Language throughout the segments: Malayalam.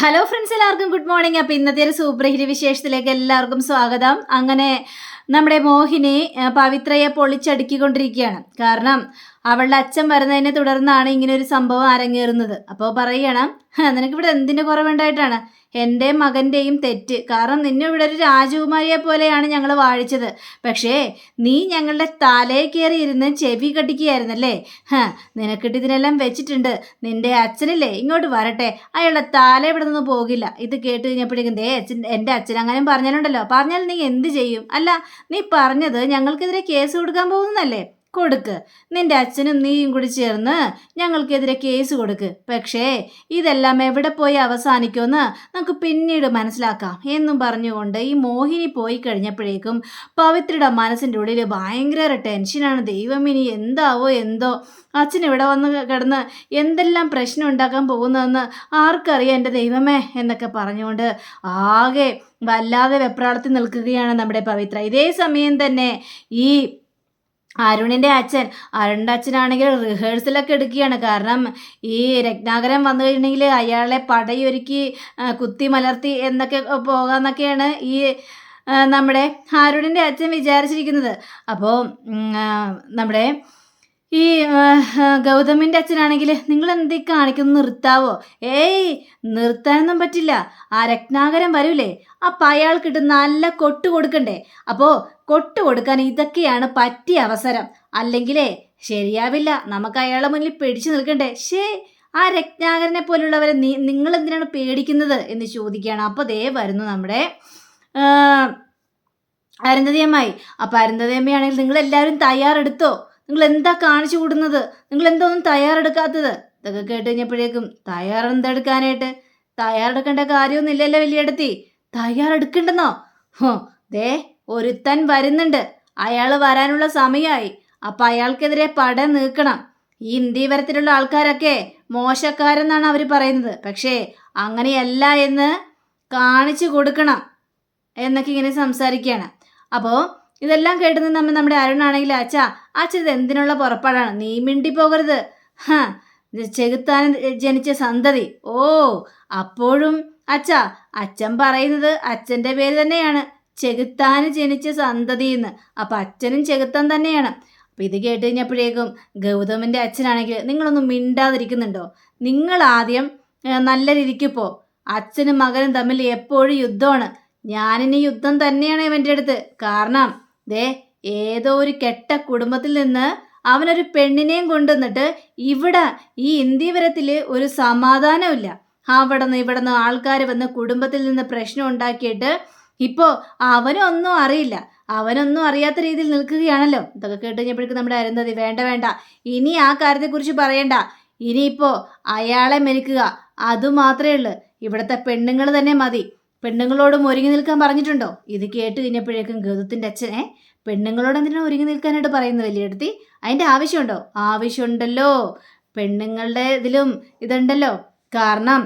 ഹലോ ഫ്രണ്ട്സ് എല്ലാവർക്കും ഗുഡ് മോർണിംഗ് അപ്പോൾ ഇന്നത്തെ ഒരു സൂപ്പർ ഹിറ്റ് വിശേഷത്തിലേക്ക് എല്ലാവർക്കും സ്വാഗതം. അങ്ങനെ നമ്മുടെ മോഹിനി പവിത്രയെ പൊളിച്ചടുക്കിക്കൊണ്ടിരിക്കുകയാണ്. കാരണം അവളുടെ അച്ഛൻ വരുന്നതിനെ തുടർന്നാണ് ഇങ്ങനെ ഒരു സംഭവം അരങ്ങേറുന്നത്. അപ്പോൾ പറയണം നിനക്കിവിടെ എന്തിന്റെ കുറവുണ്ടായിട്ടാണ്? എന്റെ മകന്റെയും തെറ്റ്. കാരണം നിന്നെ ഇവിടെ ഒരു രാജകുമാരിയെ പോലെയാണ് ഞങ്ങൾ വാഴിച്ചത്. പക്ഷേ നീ ഞങ്ങളുടെ തലയിൽ കയറി ഇരുന്ന് ചെവി കടിക്കുകയായിരുന്നല്ലേ? നിനക്കിട്ട് ഇതിനെല്ലാം വെച്ചിട്ടുണ്ട്. നിന്റെ അച്ഛനില്ലേ? ഇങ്ങോട്ട് വരട്ടെ. അയാളുടെ തല ഇവിടെ നിന്ന് പോകില്ല. ഇത് കേട്ട് കഴിഞ്ഞപ്പോഴേക്കും ദേ അച്ഛൻ എന്റെ അച്ഛൻ അങ്ങനെ പറഞ്ഞാലുണ്ടല്ലോ. പറഞ്ഞാൽ നീ എന്ത് ചെയ്യും? അല്ല നീ പറഞ്ഞത് ഞങ്ങൾക്കെതിരെ കേസ് കൊടുക്കാൻ പോകുന്നല്ലേ കൊടുക്ക്. നിന്റെ അച്ഛനും നീയും കൂടി ചേർന്ന് ഞങ്ങൾക്കെതിരെ കേസ് കൊടുക്ക്. പക്ഷേ ഇതെല്ലാം എവിടെ പോയി അവസാനിക്കുമെന്ന് നമുക്ക് പിന്നീട് മനസ്സിലാക്കാം. എന്നും പറഞ്ഞുകൊണ്ട് ഈ മോഹിനി പോയി കഴിഞ്ഞപ്പോഴേക്കും പവിത്രയുടെ മനസ്സിന്റെ ഉള്ളിൽ ഭയങ്കര ടെൻഷനാണ്. ദൈവം ഇനി എന്താവോ എന്തോ? അച്ഛൻ ഇവിടെ വന്ന് കിടന്ന് എന്തെല്ലാം പ്രശ്നം ഉണ്ടാക്കാൻ പോകുന്നതെന്ന് ആർക്കറിയാം എന്റെ ദൈവമേ എന്നൊക്കെ പറഞ്ഞുകൊണ്ട് ആകെ വല്ലാതെ വെപ്രാളത്തിൽ നിൽക്കുകയാണ് നമ്മുടെ പവിത്ര. ഇതേ സമയം തന്നെ ഈ അരുണിന്റെ അച്ഛൻ. അരുണിന്റെ അച്ഛനാണെങ്കിൽ റിഹേഴ്സലൊക്കെ എടുക്കുകയാണ്. കാരണം ഈ രത്നാകരം വന്നു കഴിഞ്ഞിട്ടുണ്ടെങ്കിൽ അയാളെ പടയൊരുക്കി കുത്തി മലർത്തി എന്നൊക്കെ പോകാമെന്നൊക്കെയാണ് ഈ നമ്മുടെ അരുണിന്റെ അച്ഛൻ വിചാരിച്ചിരിക്കുന്നത്. അപ്പോൾ നമ്മുടെ ഈ ഗൗതമിന്റെ അച്ഛനാണെങ്കിൽ നിങ്ങൾ എന്ത് കാണിക്കുന്നു നിർത്താവോ? ഏയ് നിർത്താനൊന്നും പറ്റില്ല. ആ രത്നാകരം വരൂലേ. അപ്പം അയാൾക്കിട്ട് നല്ല കൊട്ട് കൊടുക്കണ്ടേ. അപ്പോൾ കൊടുക്കാൻ ഇതൊക്കെയാണ് പറ്റിയ അവസരം. അല്ലെങ്കിലേ ശരിയാവില്ല. നമുക്ക് അയാളെ മുന്നിൽ പിടിച്ചു നിൽക്കണ്ടേ? ഷേ ആ രത്നാകരനെ പോലുള്ളവരെ നീ നിങ്ങൾ എന്തിനാണ് പേടിക്കുന്നത് എന്ന് ചോദിക്കുകയാണ്. അപ്പോൾ ദേ വരുന്നു നമ്മുടെ അരുന്ധതിയമ്മായി. അപ്പൊ അരുന്ധതിയമ്മയാണെങ്കിൽ അപ്പം നിങ്ങൾ എല്ലാവരും തയ്യാറെടുത്തോ? നിങ്ങൾ എന്താ കാണിച്ചു കൂടുന്നത്? നിങ്ങൾ എന്താ ഒന്നും തയ്യാറെടുക്കാത്തത്? ഇതൊക്കെ കേട്ട് കഴിഞ്ഞപ്പോഴേക്കും തയ്യാറെന്തെടുക്കാനായിട്ട് തയ്യാറെടുക്കേണ്ട കാര്യമൊന്നുമില്ലല്ലോ വലിയടത്തി തയ്യാറെടുക്കണ്ടെന്നോ? ഹോ ദേ ഒരുത്തൻ വരുന്നുണ്ട്. അയാൾ വരാനുള്ള സമയമായി അപ്പം അയാൾക്കെതിരെ പട നീക്കണം. ഈ ഇന്ത്യവരത്തിലുള്ള ആൾക്കാരൊക്കെ മോശക്കാരെന്നാണ് അവർ പറയുന്നത്. പക്ഷേ അങ്ങനെയല്ല എന്ന് കാണിച്ചു കൊടുക്കണം എന്നൊക്കെ ഇങ്ങനെ സംസാരിക്കുകയാണ്. അപ്പോൾ ഇതെല്ലാം കേട്ട് നമ്മൾ നമ്മുടെ അരുണാണെങ്കിൽ അച്ഛാ അച്ഛൻ ഇത് എന്തിനുള്ള പുറപ്പാടാണ്? നീ മിണ്ടി പോകരുത് ഹാ ചെകുത്താൻ ജനിച്ച സന്തതി. ഓ അപ്പോഴും അച്ഛാ അച്ഛൻ പറയുന്നത് അച്ഛന്റെ പേര് തന്നെയാണ്. ചെകുത്താന് ജനിച്ച സന്തതി എന്ന് അപ്പം അച്ഛനും ചെകുത്താൻ തന്നെയാണ്. അപ്പം ഇത് കേട്ട് കഴിഞ്ഞപ്പോഴേക്കും ഗൗതമന്റെ അച്ഛനാണെങ്കിൽ നിങ്ങളൊന്നും മിണ്ടാതിരിക്കുന്നുണ്ടോ? നിങ്ങൾ ആദ്യം നല്ല രീതിക്ക് അച്ഛനും മകനും തമ്മിൽ എപ്പോഴും യുദ്ധമാണ്. ഞാനിനി യുദ്ധം തന്നെയാണ് ഇവന്റെ അടുത്ത്. കാരണം ദേ ഏതോ ഒരു കെട്ട കുടുംബത്തിൽ നിന്ന് അവനൊരു പെണ്ണിനെയും കൊണ്ടുവന്നിട്ട് ഇവിടെ ഈ ഇന്ത്യവരത്തിൽ ഒരു സമാധാനമില്ല അവിടെ നിന്ന് ഇവിടെ നിന്ന് ആൾക്കാർ വന്ന് കുടുംബത്തിൽ നിന്ന് പ്രശ്നം ഉണ്ടാക്കിയിട്ട് ഇപ്പോൾ അവനൊന്നും അറിയില്ല. അവനൊന്നും അറിയാത്ത രീതിയിൽ നിൽക്കുകയാണല്ലോ. ഇതൊക്കെ കേട്ട് കഴിഞ്ഞപ്പോഴേക്കും നമ്മുടെ അരുന്ധതി വേണ്ട വേണ്ട. ഇനി ആ കാര്യത്തെക്കുറിച്ച് പറയണ്ട. ഇനിയിപ്പോൾ അയാളെ മെനിക്കുക അതുമാത്രമേ ഉള്ളൂ. ഇവിടുത്തെ പെണ്ണുങ്ങൾ തന്നെ മതി. പെണ്ണുങ്ങളോടും ഒരുങ്ങി നിൽക്കാൻ പറഞ്ഞിട്ടുണ്ടോ? ഇത് കേട്ട് കഴിഞ്ഞപ്പോഴേക്കും ഗൗതത്തിന്റെ അച്ഛനെ പെണ്ണുങ്ങളോട് എന്തിനാണ് ഒരുങ്ങി നിൽക്കാനായിട്ട് പറയുന്നത് വലിയടത്തി? അതിന്റെ ആവശ്യമുണ്ടോ? ആവശ്യമുണ്ടല്ലോ. പെണ്ണുങ്ങളുടെ ഇതിലും ഇതുണ്ടല്ലോ. കാരണം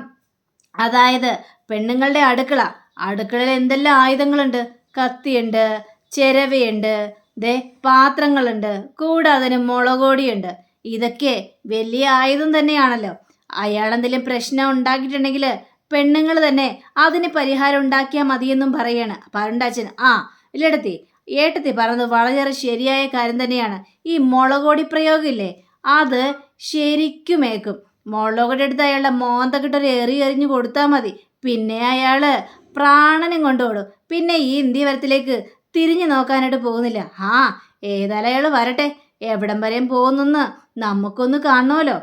അതായത് പെണ്ണുങ്ങളുടെ അടുക്കള അടുക്കളയിൽ എന്തെല്ലാം ആയുധങ്ങളുണ്ട്? കത്തിയുണ്ട് ചിരവയുണ്ട് ദേ പാത്രങ്ങളുണ്ട് കൂടാതെ മുളകോടിയുണ്ട്. ഇതൊക്കെ വലിയ ആയുധം തന്നെയാണല്ലോ. അയാളെന്തെങ്കിലും പ്രശ്നം ഉണ്ടാക്കിയിട്ടുണ്ടെങ്കിൽ പെണ്ണുങ്ങൾ തന്നെ അതിന് പരിഹാരം ഉണ്ടാക്കിയാൽ മതിയെന്നും പറയാണ്. അപ്പം അരുണ്ടാച്ചൻ ആ ഇല്ലടത്തി ഏട്ടത്തി പറഞ്ഞത് വളരെ ശരിയായ കാര്യം തന്നെയാണ്. ഈ മുളകോടി പ്രയോഗമില്ലേ? അത് ശരിക്കും ഏക്കും. മുളകോടി എടുത്ത് അയാളുടെ മോന്തക്കിട്ടൊരു എറി എറിഞ്ഞു കൊടുത്താൽ മതി. പിന്നെ അയാൾ പ്രാണനും കൊണ്ടോടും പിന്നെ ഈ ഇന്ത്യവരത്തിലേക്ക് തിരിഞ്ഞു നോക്കാനായിട്ട് പോകുന്നില്ല. ആ ഏതായാലും വരട്ടെ. എവിടം വരെയും പോകുന്നെന്ന് നമുക്കൊന്ന് കാണണമല്ലോ.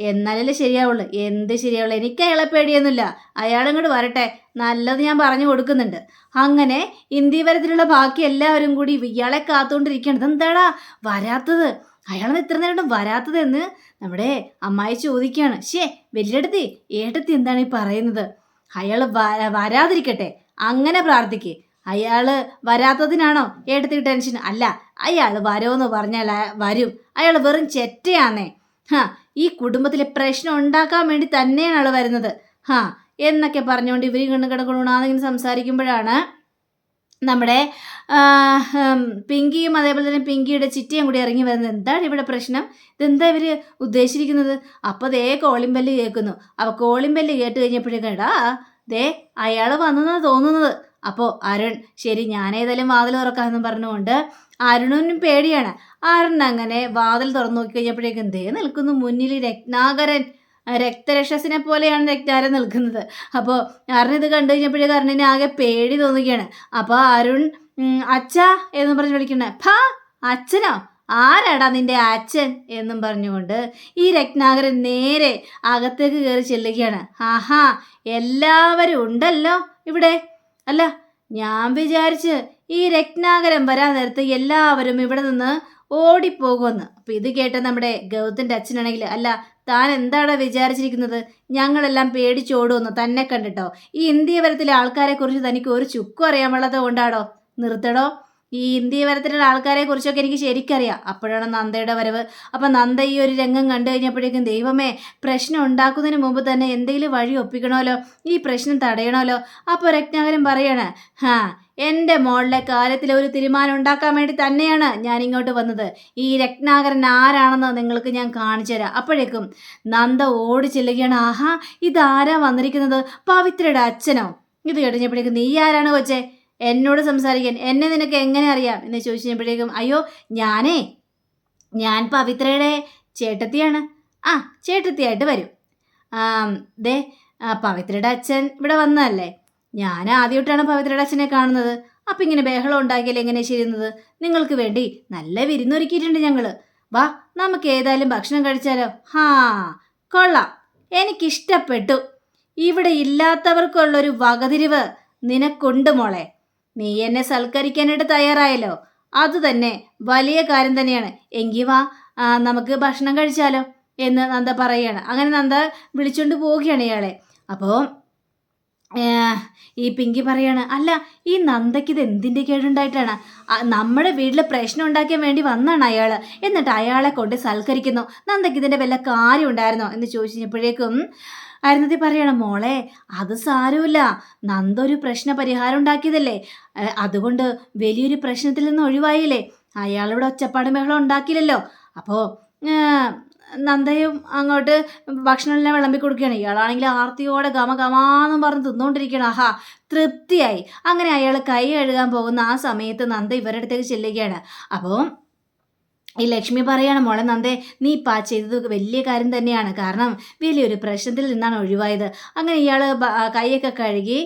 എന്നാലല്ലേ ശരിയാവുള്ളൂ. എന്ത് ശരിയാവുള്ളൂ? എനിക്ക് അയാളെ പേടിയൊന്നുമില്ല. അയാളിങ്ങോട്ട് വരട്ടെ. നല്ലത് ഞാൻ പറഞ്ഞു കൊടുക്കുന്നുണ്ട്. അങ്ങനെ ഇന്ത്യവരത്തിലുള്ള ബാക്കി എല്ലാവരും കൂടി ഇയാളെ കാത്തുകൊണ്ടിരിക്കുകയാണ്. എന്താടാ വരാത്തത്. അയാളെന്ന് ഇത്ര നേരം വരാത്തത് എന്ന് നമ്മുടെ അമ്മായി ചോദിക്കുകയാണ്. ശേ വലിയടത്തി ഏട്ടത്തി എന്താണ് ഈ പറയുന്നത്? അയാൾ വരാതിരിക്കട്ടെ. അങ്ങനെ പ്രാർത്ഥിക്ക്. അയാൾ വരാത്തതിനാണോ ഏട്ടത്തിക്ക് ടെൻഷൻ അല്ല അയാൾ വരുമെന്ന് പറഞ്ഞാൽ വരും. അയാൾ വെറും ചെറ്റയാന്നേ. ഹാ ഈ കുടുംബത്തിലെ പ്രശ്നം ഉണ്ടാക്കാൻ വേണ്ടി തന്നെയാണ് അയാൾ വരുന്നത്. ഹാ എന്നൊക്കെ പറഞ്ഞുകൊണ്ട് ഇവർ കണ്ണു കിടക്കണമെന്നിങ്ങനെ സംസാരിക്കുമ്പോഴാണ് നമ്മുടെ പിങ്കിയും അതേപോലെ തന്നെ പിങ്കിയുടെ ചിറ്റയും കൂടി ഇറങ്ങി വരുന്നത് എന്താണ് ഇവിടെ പ്രശ്നം? ഇതെന്താ ഇവർ ഉദ്ദേശിച്ചിരിക്കുന്നത്? അപ്പോൾ ദേ കോളിംഗ് ബെല്ല് കേൾക്കുന്നു. അപ്പോൾ കോളിംഗ് ബെല്ല് കേട്ട് കഴിഞ്ഞപ്പോഴേക്കും എടാ ദേ അയാൾ വന്നെന്നാണ് തോന്നുന്നത്. അപ്പോൾ അരുൺ ശരി ഞാനേതായാലും വാതിൽ തുറക്കാമെന്നും പറഞ്ഞുകൊണ്ട് അരുണിനും പേടിയാണ്. അരുൺ അങ്ങനെ വാതിൽ തുറന്നു നോക്കി കഴിഞ്ഞപ്പോഴേക്കും ദേ നിൽക്കുന്നു മുന്നിൽ രത്നാകരൻ. രക്തരക്ഷസിനെ പോലെയാണ് രക്താരൻ നിൽക്കുന്നത്. അപ്പോൾ അരുൺ ഇത് കണ്ടു കഴിഞ്ഞപ്പോഴേ അരുണിന് ആകെ പേടി തോന്നുകയാണ്. അപ്പോൾ അരുൺ അച്ഛ എന്നും പറഞ്ഞ് വിളിക്കണേ. ഫ അച്ഛനോ? ആരാടാ നിന്റെ അച്ഛൻ? എന്നും പറഞ്ഞുകൊണ്ട് ഈ രത്നാകരൻ നേരെ അകത്തേക്ക് കയറി ചെല്ലുകയാണ്. ആഹാ എല്ലാവരും ഉണ്ടല്ലോ ഇവിടെ. അല്ല ഞാൻ വിചാരിച്ച് ഈ രത്നാകരൻ വരാൻ നേരത്ത് എല്ലാവരും ഇവിടെ നിന്ന് ഓടിപ്പോകുമെന്ന്. അപ്പം ഇത് കേട്ട നമ്മുടെ ഗൗതന്റെ അച്ഛനാണെങ്കിൽ അല്ല താൻ എന്താണ് വിചാരിച്ചിരിക്കുന്നത്? ഞങ്ങളെല്ലാം പേടിച്ചോടുമെന്ന് തന്നെ കണ്ടിട്ടോ? ഈ ഇന്ത്യവരത്തിലെ ആൾക്കാരെ കുറിച്ച് തനിക്ക് ഒരു ചുക്കും പാടാത്തത് കൊണ്ടാടോ? നിർത്തടോ. ഈ ഇന്ത്യ വരത്തിലുള്ള ആൾക്കാരെ കുറിച്ചൊക്കെ എനിക്ക് ശരിക്കറിയാം. അപ്പോഴാണ് നന്ദയുടെ വരവ്. അപ്പം നന്ദ ഈ ഒരു രംഗം കണ്ടു കഴിഞ്ഞപ്പോഴേക്കും ദൈവമേ പ്രശ്നം ഉണ്ടാക്കുന്നതിന് മുമ്പ് തന്നെ എന്തെങ്കിലും വഴി ഒപ്പിക്കണമല്ലോ? ഈ പ്രശ്നം തടയണമല്ലോ? അപ്പോൾ രത്നാകരൻ പറയാണ് ഹാ എന്റെ മോളുടെ കാര്യത്തിൽ ഒരു തീരുമാനം ഉണ്ടാക്കാൻ വേണ്ടി തന്നെയാണ് ഞാൻ ഇങ്ങോട്ട് വന്നത്. ഈ രത്നാകരൻ ആരാണെന്ന് നിങ്ങൾക്ക് ഞാൻ കാണിച്ചു തരാം. അപ്പോഴേക്കും നന്ദ ഓടി ചെല്ലുകയാണ്. ആഹാ ഇതാരാ വന്നിരിക്കുന്നത്? പവിത്രയുടെ അച്ഛനോ? ഇത് കഴിഞ്ഞപ്പോഴേക്കും നീ ആരാണ് കൊച്ചേ? എന്നോട് സംസാരിക്കാൻ. എന്നെ നിനക്ക് എങ്ങനെ അറിയാം? എന്ന് ചോദിച്ചപ്പോഴേക്കും അയ്യോ ഞാനേ ഞാൻ പവിത്രയുടെ ചേട്ടത്തിയാണ്. ആ ചേട്ടത്തിയായിട്ട് വരും. ദേ പവിത്രയുടെ അച്ഛൻ ഇവിടെ വന്നതല്ലേ? ഞാൻ ആദ്യമായിട്ടാണ് പവിത്രയുടെ കാണുന്നത്. അപ്പം ഇങ്ങനെ ബഹളം ഉണ്ടാക്കിയാൽ എങ്ങനെ ചെയ്യുന്നത്? നിങ്ങൾക്ക് വേണ്ടി നല്ല വിരുന്നൊരുക്കിയിട്ടുണ്ട് ഞങ്ങൾ വാ നമുക്ക് ഏതായാലും ഭക്ഷണം കഴിച്ചാലോ? ഹാ കൊള്ളാം. എനിക്കിഷ്ടപ്പെട്ടു. ഇവിടെ ഇല്ലാത്തവർക്കുള്ളൊരു വകതിരിവ് നിനക്കുണ്ട് മോളെ. നീ എന്നെ സൽക്കരിക്കാനായിട്ട് തയ്യാറായല്ലോ. അത് തന്നെ വലിയ കാര്യം തന്നെയാണ്. എങ്കിൽ വാ നമുക്ക് ഭക്ഷണം കഴിച്ചാലോ? എന്ന് നന്ദ പറയുകയാണ് അങ്ങനെ നന്ദ വിളിച്ചുകൊണ്ട് പോവുകയാണ് ഇയാളെ. അപ്പോൾ ഈ പിങ്കി പറയാണ് അല്ല ഈ നന്ദയ്ക്ക് ഇത് എന്തിന്റെ കേടുണ്ടായിട്ടാണ്? നമ്മുടെ വീട്ടിൽ പ്രശ്നം ഉണ്ടാക്കാൻ വേണ്ടി വന്നാണ് അയാൾ എന്നിട്ട് അയാളെ കൊണ്ട് സൽക്കരിക്കുന്നു. നന്ദയ്ക്ക് ഇതിന്റെ വല്ല കാര്യം ഉണ്ടായിരുന്നോ? എന്ന് ചോദിച്ചപ്പോഴേക്കും അരുന്നതി പറയണം മോളെ അത് സാരമില്ല. നന്ദ ഒരു പ്രശ്ന പരിഹാരം ഉണ്ടാക്കിയതല്ലേ. അതുകൊണ്ട് വലിയൊരു പ്രശ്നത്തിൽ നിന്ന് ഒഴിവായില്ലേ. അയാളിവിടെ ഒച്ചപ്പാട് ബഹളം ഉണ്ടാക്കിയില്ലല്ലോ. അപ്പോൾ നന്ദയും അങ്ങോട്ട് ഭക്ഷണമെല്ലാം വിളമ്പി കൊടുക്കുകയാണ്. ഇയാളാണെങ്കിൽ ആർത്തിയോടെ ഗമ ഗമാന്നും പറഞ്ഞ് തിന്നുകൊണ്ടിരിക്കുകയാണ് ആഹാ തൃപ്തിയായി. അങ്ങനെ അയാൾ കൈ കഴുകാൻ പോകുന്ന ആ സമയത്ത് നന്ദ ഇവരുടെ അടുത്തേക്ക് ചെല്ലുകയാണ്. അപ്പോൾ ഈ ലക്ഷ്മി പറയാണ് മോളെ നന്ദേ നീ ഇപ്പം ആ ചെയ്തത് വലിയ കാര്യം തന്നെയാണ്. കാരണം വലിയൊരു പ്രശ്നത്തിൽ നിന്നാണ് ഒഴിവായത്. അങ്ങനെ ഇയാൾ കൈയൊക്കെ കഴുകി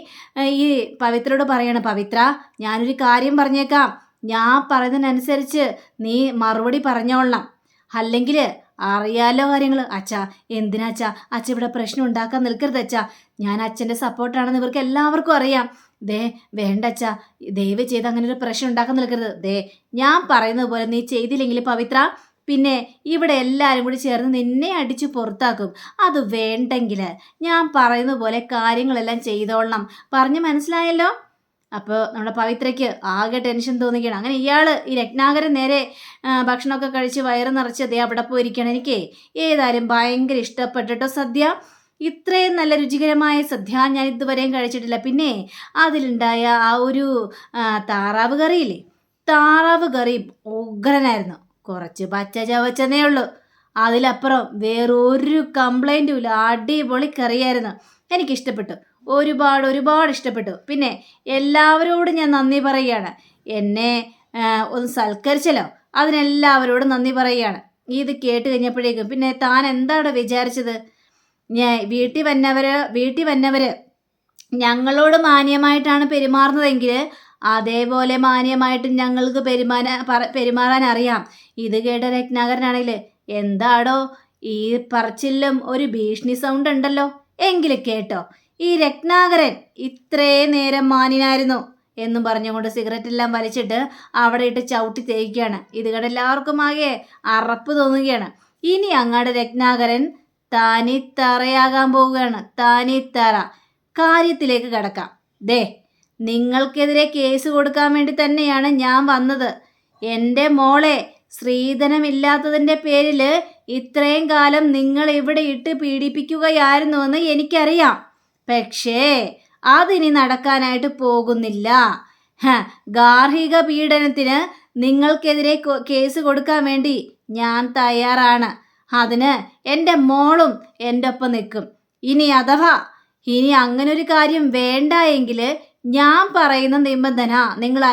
ഈ പവിത്രയോട് പറയാണ് പവിത്ര ഞാനൊരു കാര്യം പറഞ്ഞേക്കാം. ഞാൻ പറയുന്നതിനനുസരിച്ച് നീ മറുപടി പറഞ്ഞോളണം. അല്ലെങ്കിൽ അറിയാലോ കാര്യങ്ങൾ അച്ഛാ എന്തിനാ അച്ഛാ? അച്ഛ ഇവിടെ പ്രശ്നം ഉണ്ടാക്കാൻ നിൽക്കരുത് അച്ഛാ. ഞാൻ അച്ഛന്റെ സപ്പോർട്ടാണെന്ന് ഇവർക്ക് എല്ലാവർക്കും അറിയാം. ദേ വേണ്ട അച്ഛാ. ദയവ് ചെയ്ത് അങ്ങനെ ഒരു പ്രശ്നം ഉണ്ടാക്കാൻ നിൽക്കരുത്. ദേ ഞാൻ പറയുന്നത് പോലെ നീ ചെയ്തില്ലെങ്കിൽ പവിത്ര പിന്നെ ഇവിടെ എല്ലാവരും കൂടി ചേർന്ന് നിന്നെ അടിച്ചു പുറത്താക്കും. അത് വേണ്ടെങ്കിൽ ഞാൻ പറയുന്ന പോലെ കാര്യങ്ങളെല്ലാം ചെയ്തോളണം. പറഞ്ഞ് മനസ്സിലായല്ലോ? അപ്പോൾ നമ്മുടെ പവിത്രയ്ക്ക് ആകെ ടെൻഷൻ തോന്നിക്കണം അങ്ങനെ ഇയാൾ ഈ രത്നാകരൻ നേരെ ഭക്ഷണമൊക്കെ കഴിച്ച് വയറ് നിറച്ച് ദേ അവിടെ പോയിരിക്കണം എനിക്ക് ഏതായാലും ഭയങ്കര ഇഷ്ടപ്പെട്ടിട്ടോ സദ്യ. ഇത്രയും നല്ല രുചികരമായ സദ്യ ഞാൻ ഇതുവരെയും കഴിച്ചിട്ടില്ല. പിന്നെ അതിലുണ്ടായ ആ ഒരു താറാവ് കറിയില്ലേ? താറാവ് കറി ഉഗ്രനായിരുന്നു. കുറച്ച് പച്ച ചവച്ചെന്നേ ഉള്ളൂ. അതിലപ്പുറം വേറൊരു കംപ്ലൈന്റും ഇല്ല. അടിപൊളി കറിയായിരുന്നു. എനിക്കിഷ്ടപ്പെട്ടു. ഒരുപാട് ഒരുപാട് ഇഷ്ടപ്പെട്ടു. പിന്നെ എല്ലാവരോടും ഞാൻ നന്ദി പറയുകയാണ്. എന്നെ ഒന്ന് സൽക്കരിച്ചല്ലോ. അതിനെല്ലാവരോടും നന്ദി പറയുകയാണ്. ഇത് കേട്ട് കഴിഞ്ഞപ്പോഴേക്കും പിന്നെ താൻ എന്താണ് വിചാരിച്ചത്? ഞാൻ വീട്ടിൽ വന്നവർ വീട്ടിൽ വന്നവർ ഞങ്ങളോട് മാന്യമായിട്ടാണ് പെരുമാറുന്നതെങ്കിൽ അതേപോലെ മാന്യമായിട്ട് ഞങ്ങൾക്ക് പെരുമാറാൻ പെരുമാറാൻ അറിയാം. ഇത് കേട്ട രത്നാകരനാണെങ്കിൽ എന്താടോ ഈ പറച്ചിലും ഒരു ഭീഷണി സൗണ്ട് ഉണ്ടല്ലോ. എങ്കിലും കേട്ടോ. ഈ രത്നാകരൻ ഇത്രേ നേരം മാനിനായിരുന്നു എന്നും പറഞ്ഞുകൊണ്ട് സിഗരറ്റ് എല്ലാം വലിച്ചിട്ട് അവിടെ ഇട്ട് ചവിട്ടി തേക്കുകയാണ്. ഇത് കണ്ട് എല്ലാവർക്കും ആകെ അറപ്പ് തോന്നുകയാണ്. ഇനി അങ്ങാട് രത്നാകരൻ താനിത്തറയാകാൻ പോവുകയാണ്. താനിത്തറ കാര്യത്തിലേക്ക് കടക്കാം. ദേ നിങ്ങൾക്കെതിരെ കേസ് കൊടുക്കാൻ വേണ്ടി തന്നെയാണ് ഞാൻ വന്നത്. എന്റെ മോളെ സ്ത്രീധനമില്ലാത്തതിന്റെ പേരിൽ ഇത്രയും കാലം നിങ്ങൾ ഇവിടെ ഇട്ട് പീഡിപ്പിക്കുകയായിരുന്നുവെന്ന് എനിക്കറിയാം. പക്ഷേ അതിനി നടക്കാനായിട്ട് പോകുന്നില്ല. ഗാർഹിക പീഡനത്തിന് നിങ്ങൾക്കെതിരെ കേസ് കൊടുക്കാൻ വേണ്ടി ഞാൻ തയ്യാറാണ്. അതിന് എന്റെ മോളും എന്റെ ഒപ്പം നിൽക്കും. ഇനി അഥവാ ഇനി അങ്ങനൊരു കാര്യം വേണ്ട എങ്കിൽ ഞാൻ പറയുന്ന നിബന്ധന നിങ്ങൾ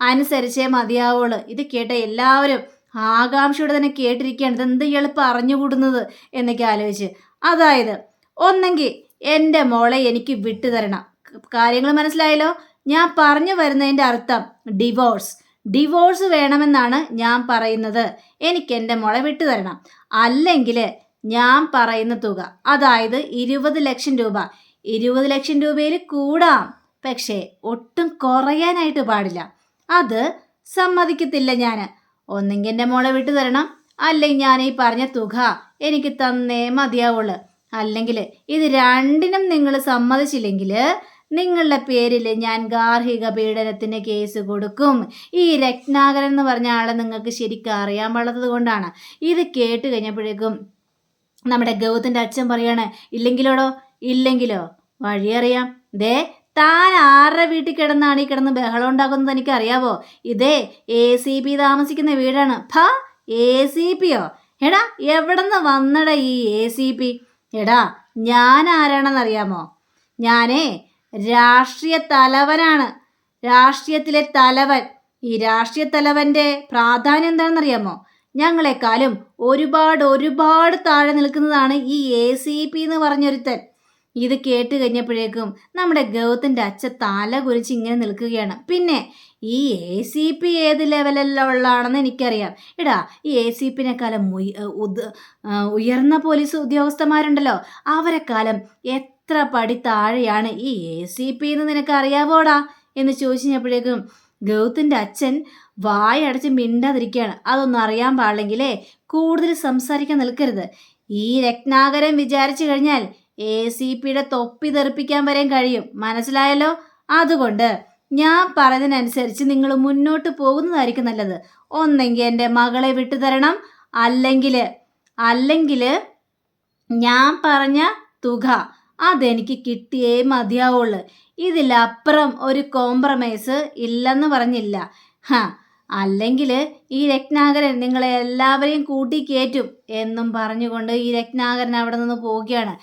അനുസരിച്ചേ മതിയാവുള്ളൂ. ഇത് കേട്ട എല്ലാവരും ആകാംക്ഷയോടെ തന്നെ കേട്ടിരിക്കുകയാണ്. ഇതെന്ത് ഇയാൾ പറഞ്ഞുകൂടുന്നത് എന്നൊക്കെ ആലോചിച്ച്. അതായത് ഒന്നെങ്കിൽ എന്റെ മോളെ എനിക്ക് വിട്ടുതരണം. കാര്യങ്ങൾ മനസ്സിലായല്ലോ? ഞാൻ പറഞ്ഞു വരുന്നതിന്റെ അർത്ഥം ഡിവോഴ്സ് ഡിവോഴ്സ് വേണമെന്നാണ് ഞാൻ പറയുന്നത്. എനിക്ക് എന്റെ മോളെ വിട്ടുതരണം. അല്ലെങ്കിൽ ഞാൻ പറയുന്ന തുക. അതായത് ഇരുപത് ലക്ഷം രൂപ. ഇരുപത് ലക്ഷം രൂപയിൽ കൂടാം. പക്ഷേ ഒട്ടും കുറയാനായിട്ട് പാടില്ല. അത് സമ്മതിക്കത്തില്ല ഞാൻ. ഒന്നെങ്കിൽ എന്റെ മോളെ വിട്ടു തരണം അല്ലെങ്കിൽ ഞാൻ ഈ പറഞ്ഞ തുക എനിക്ക് തന്നേ മതിയാവുള്ളൂ. അല്ലെങ്കിൽ ഇത് രണ്ടിനും നിങ്ങൾ സമ്മതിച്ചില്ലെങ്കിൽ നിങ്ങളുടെ പേരിൽ ഞാൻ ഗാർഹിക പീഡനത്തിന് കേസ് കൊടുക്കും. ഈ രത്നാകരൻ എന്ന് പറഞ്ഞ ആളെ നിങ്ങൾക്ക് ശരിക്കും അറിയാൻ പാടാത്തത് കൊണ്ടാണ്. ഇത് കേട്ട് കഴിഞ്ഞപ്പോഴേക്കും നമ്മുടെ ഗൗതന്റെ അച്ഛൻ പറയാണ് ഇല്ലെങ്കിലോടോ? ഇല്ലെങ്കിലോ? വഴിയറിയാം ദേ താൻ ആരുടെ വീട്ടിൽ കിടന്നാണ് ഈ കിടന്ന് ബഹളം ഉണ്ടാക്കുന്നത് എനിക്ക് അറിയാവോ ഇതേ എ സി പി താമസിക്കുന്ന വീടാണ്. ഫ എ സി പിയോ എടാ എവിടെ നിന്ന് വന്നടാ ഈ എ സി പി എടാ ഞാൻ ആരാണെന്നറിയാമോ ഞാനേ രാഷ്ട്രീയ തലവനാണ്. രാഷ്ട്രീയത്തിലെ തലവൻ. ഈ രാഷ്ട്രീയ തലവന്റെ പ്രാധാന്യം എന്താണെന്നറിയാമോ? ഞങ്ങളെക്കാളും ഒരുപാട് ഒരുപാട് താഴെ നിൽക്കുന്നതാണ് ഈ എ സി പി എന്ന് പറഞ്ഞൊരുത്തൻ. ഇത് കേട്ട് കഴിഞ്ഞപ്പോഴേക്കും നമ്മുടെ ഗൗതന്റെ അച്ഛ തല കുരിച്ച് ഇങ്ങനെ നിൽക്കുകയാണ്. പിന്നെ ഈ എ സി പി ഏത് ലെവലിലുള്ളതാണെന്ന് എനിക്കറിയാം. ഇടാ ഈ എ സി പിനെക്കാലം ഉയർന്ന പോലീസ് ഉദ്യോഗസ്ഥന്മാരുണ്ടല്ലോ. അവരെക്കാലം എത്ര പടി താഴെയാണ് ഈ എ സി പി എന്ന് നിനക്ക് അറിയാവോടാ എന്ന് ചോദിച്ചപ്പോഴേക്കും ഗൗതന്റെ അച്ഛൻ വായടച്ച് മിണ്ടാതിരിക്കുകയാണ്. അതൊന്നും അറിയാൻ പാടില്ലെങ്കിലേ കൂടുതൽ സംസാരിക്കാൻ നിൽക്കരുത്. ഈ രത്നാകരം വിചാരിച്ചു കഴിഞ്ഞാൽ എ സി പിയുടെ തൊപ്പി തെറിപ്പിക്കാൻ വരെയും കഴിയും. മനസ്സിലായല്ലോ? അതുകൊണ്ട് ഞാൻ പറഞ്ഞതിനനുസരിച്ച് നിങ്ങൾ മുന്നോട്ട് പോകുന്നതായിരിക്കും നല്ലത്. ഒന്നെങ്കിൽ എന്റെ മകളെ വിട്ടുതരണം അല്ലെങ്കിൽ അല്ലെങ്കിൽ ഞാൻ പറഞ്ഞ തുക അതെനിക്ക് കിട്ടിയേ മതിയാവുള്ളൂ. ഇതിലപ്പുറം ഒരു കോംപ്രമൈസ് ഇല്ലെന്ന് പറഞ്ഞില്ല. ഹ അല്ലെങ്കിൽ ഈ രത്നാകരൻ നിങ്ങളെ എല്ലാവരെയും കൂട്ടി കയറ്റും എന്നും പറഞ്ഞുകൊണ്ട് ഈ രത്നാകരൻ അവിടെ നിന്ന് പോവുകയാണ്.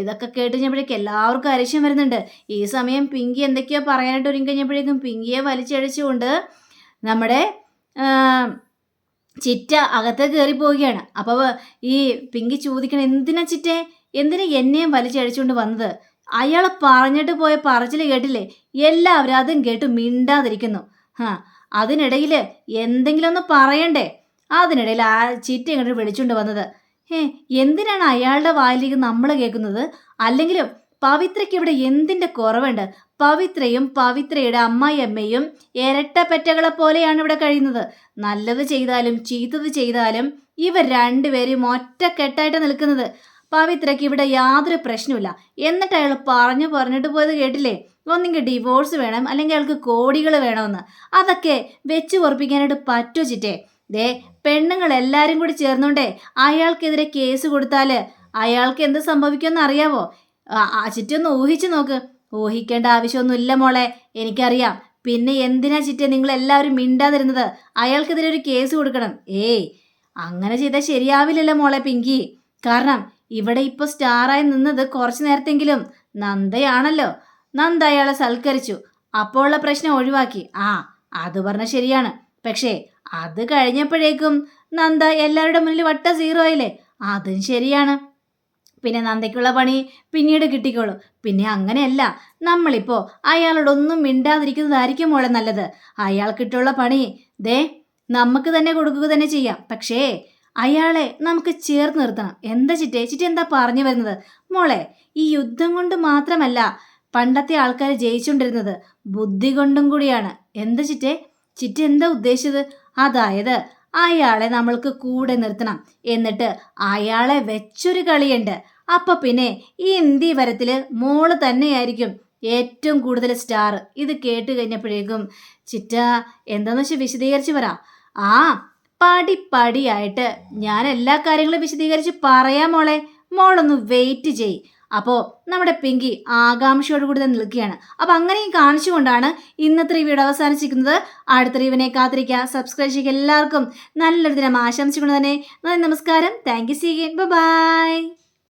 ഇതൊക്കെ കേട്ട് കഴിഞ്ഞപ്പോഴേക്കും എല്ലാവർക്കും അരിശം വരുന്നുണ്ട്. ഈ സമയം പിങ്കി എന്തൊക്കെയോ പറയാനായിട്ട് ഒരുങ്ങി കഴിഞ്ഞപ്പോഴേക്കും പിങ്കിയെ വലിച്ചഴിച്ചുകൊണ്ട് നമ്മുടെ ചിറ്റ അകത്ത് കയറി പോവുകയാണ്. അപ്പോൾ ഈ പിങ്കി ചോദിക്കണം എന്തിനാ ചിറ്റേ? എന്തിനാ എന്നെയും വലിച്ചഴിച്ചുകൊണ്ട് വന്നത്? അയാൾ പറഞ്ഞിട്ട് പോയ പറച്ചിൽ കേട്ടില്ലേ? എല്ലാവരും അതും കേട്ട് മിണ്ടാതിരിക്കുന്നു. ഹാ അതിനിടയിൽ എന്തെങ്കിലും ഒന്ന് പറയണ്ടേ? അതിനിടയിൽ ആ ചിറ്റ ഇങ്ങോട്ട് വിളിച്ചുകൊണ്ട് വന്നത്. ഏ എന്തിനാണ് അയാളുടെ വായിലേക്ക് നമ്മൾ കേൾക്കുന്നത്? അല്ലെങ്കിലും പവിത്രയ്ക്ക് ഇവിടെ എന്തിന്റെ കുറവുണ്ട്? പവിത്രയും പവിത്രയുടെ അമ്മായിയമ്മയും ഇരട്ടപ്പെറ്റകളെ പോലെയാണ് ഇവിടെ കഴിയുന്നത്. നല്ലത് ചെയ്താലും ചീത്തത് ചെയ്താലും ഇവർ രണ്ടുപേരും ഒറ്റക്കെട്ടായിട്ട് നിൽക്കുന്നത്. പവിത്രയ്ക്ക് ഇവിടെ യാതൊരു പ്രശ്നമില്ല എന്നിട്ട് അയാൾ പറഞ്ഞു പറഞ്ഞിട്ട് പോയത് കേട്ടില്ലേ? ഒന്നെങ്കിൽ ഡിവോഴ്സ് വേണം അല്ലെങ്കിൽ അയാൾക്ക് കോടികൾ വേണമെന്ന്. അതൊക്കെ വെച്ച് ഉറപ്പിക്കാനായിട്ട് പറ്റോ ചിറ്റേ. ദേ പെണ്ണുങ്ങൾ എല്ലാവരും കൂടി ചേർന്നുകൊണ്ടേ അയാൾക്കെതിരെ കേസ് കൊടുത്താൽ അയാൾക്ക് എന്ത് സംഭവിക്കുമെന്ന് അറിയാവോ? ചിറ്റൊന്ന് ഊഹിച്ചു നോക്ക്. ഊഹിക്കേണ്ട ആവശ്യമൊന്നുമില്ല മോളെ എനിക്കറിയാം. പിന്നെ എന്തിനാ ചിറ്റ നിങ്ങൾ എല്ലാവരും മിണ്ടാതിരുന്നത്? അയാൾക്കെതിരെ ഒരു കേസ് കൊടുക്കണം. ഏയ് അങ്ങനെ ചെയ്താൽ ശരിയാവില്ലല്ലോ മോളെ പിങ്കി. കാരണം ഇവിടെ ഇപ്പോൾ സ്റ്റാറായി നിന്നത് കുറച്ച് നേരത്തെങ്കിലും നന്ദയാണല്ലോ. നന്ദ അയാളെ സൽക്കരിച്ചു. അപ്പോൾ ഉള്ള പ്രശ്നം ഒഴിവാക്കി. ആ അത് പറഞ്ഞ ശരിയാണ്. പക്ഷേ അത് കഴിഞ്ഞപ്പോഴേക്കും നന്ദ എല്ലാവരുടെ മുന്നിൽ വട്ട സീറോ ആയില്ലേ? അതും ശരിയാണ്. പിന്നെ നന്ദയ്ക്കുള്ള പണി പിന്നീട് കിട്ടിക്കോളൂ. പിന്നെ അങ്ങനെയല്ല. നമ്മളിപ്പോൾ അയാളോടൊന്നും മിണ്ടാതിരിക്കുന്നതായിരിക്കും മോളെ നല്ലത്. അയാൾക്കിട്ടുള്ള പണി ദേ നമുക്ക് തന്നെ കൊടുക്കുക തന്നെ ചെയ്യാം. പക്ഷേ അയാളെ നമുക്ക് ചേർത്ത് നിർത്തണം. എന്താ ചിറ്റേ? ചിറ്റ എന്താ പറഞ്ഞു വരുന്നത്? മോളെ ഈ യുദ്ധം കൊണ്ട് മാത്രമല്ല പണ്ടത്തെ ആൾക്കാർ ജയിച്ചുകൊണ്ടിരുന്നത് ബുദ്ധി കൊണ്ടും കൂടിയാണ്. എന്ത് ചിറ്റേ? ചിറ്റ എന്താ ഉദ്ദേശിച്ചത്? അതായത് അയാളെ നമ്മൾക്ക് കൂടെ നിർത്തണം. എന്നിട്ട് അയാളെ വെച്ചൊരു കളിയുണ്ട്. അപ്പൊ പിന്നെ ഈ ഇന്ത്യ വരത്തിൽ മോൾ തന്നെയായിരിക്കും ഏറ്റവും കൂടുതൽ സ്റ്റാർ. ഇത് കേട്ട് കഴിഞ്ഞപ്പോഴേക്കും ചിറ്റ എന്താന്ന് വെച്ചാൽ വിശദീകരിച്ച് പറ. ആ പടി പടിയായിട്ട് ഞാൻ എല്ലാ കാര്യങ്ങളും വിശദീകരിച്ച് പറയാം മോളെ. മോളൊന്ന് വെയിറ്റ് ചെയ് അപ്പോൾ നമ്മുടെ പിങ്കി ആകാംക്ഷയോട് കൂടി തന്നെ നിൽക്കുകയാണ്. അപ്പോൾ അങ്ങനെയും കാണിച്ചുകൊണ്ടാണ് ഇന്നത്തെ റിവ്യൂട് അവസാനിച്ചിരിക്കുന്നത്. അടുത്ത റിവിനെ കാത്തിരിക്കുക. സബ്സ്ക്രൈബ് ചെയ്യുക എല്ലാവർക്കും നല്ലൊരു ദിനം ആശംസിച്ചുകൊണ്ട് തന്നെ നന്ദി നമസ്കാരം. Thank you see by